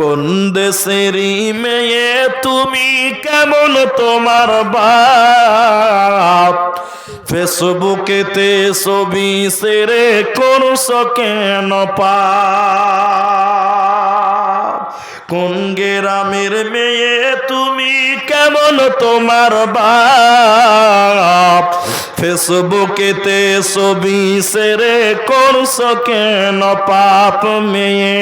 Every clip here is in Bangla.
কোন দেশেরই মেয়ে তুমি কেমন তোমার বাপ? ফেসবুকেতে ছবি সেরে করছ কেন পাপ? কোন গ্রামের মেয়ে তুমি কেমন তোমার বাপ? ফেসবুকেতে ছবি সেরে করছ কেন পাপ মেয়ে?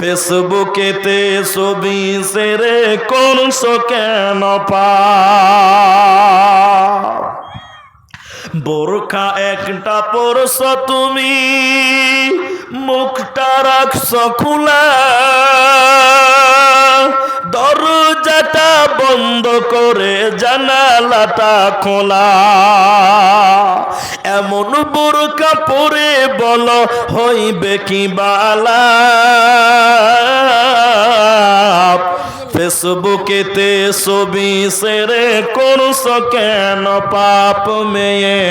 ফেসবুকেতে ছবি সেরে করছ কেন পাপ? বোরখা একটা পরশ তুমি, মুখটা রাখছ খোলা। বন্ধ করে জানালাটা খোলা। এমন বোরকা পরে বল, হইবে কি বালা? ফেসবুকেতে ছবি সেরে করছ কেন পাপ মেয়ে?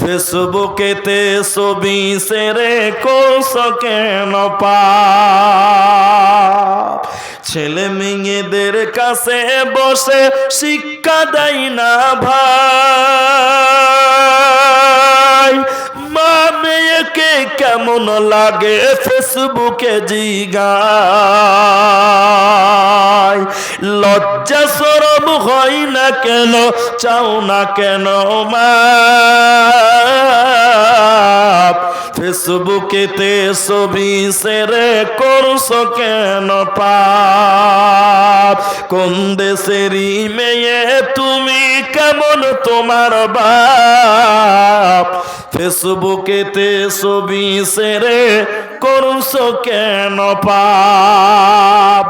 ফেসবুকেতে ছবি সেরে করছ কেন পাপ? ছেলে মেয়েদের কাছে বসে শিক্ষা দেয় না ভাই। মা মেয়েকে কেমন লাগে ফেসবুকে জিগায়। লজ্জা সরব হয় না কেন, চাও না কেন মা? ফেসবুকেতে ছবি সেরে করছ কেন পাপ? কোন দেশেরই মেয়ে তুমি কেমন তোমার বাপ? ফেসবুকেতে ছবি সেরে করছ কেন পাপ?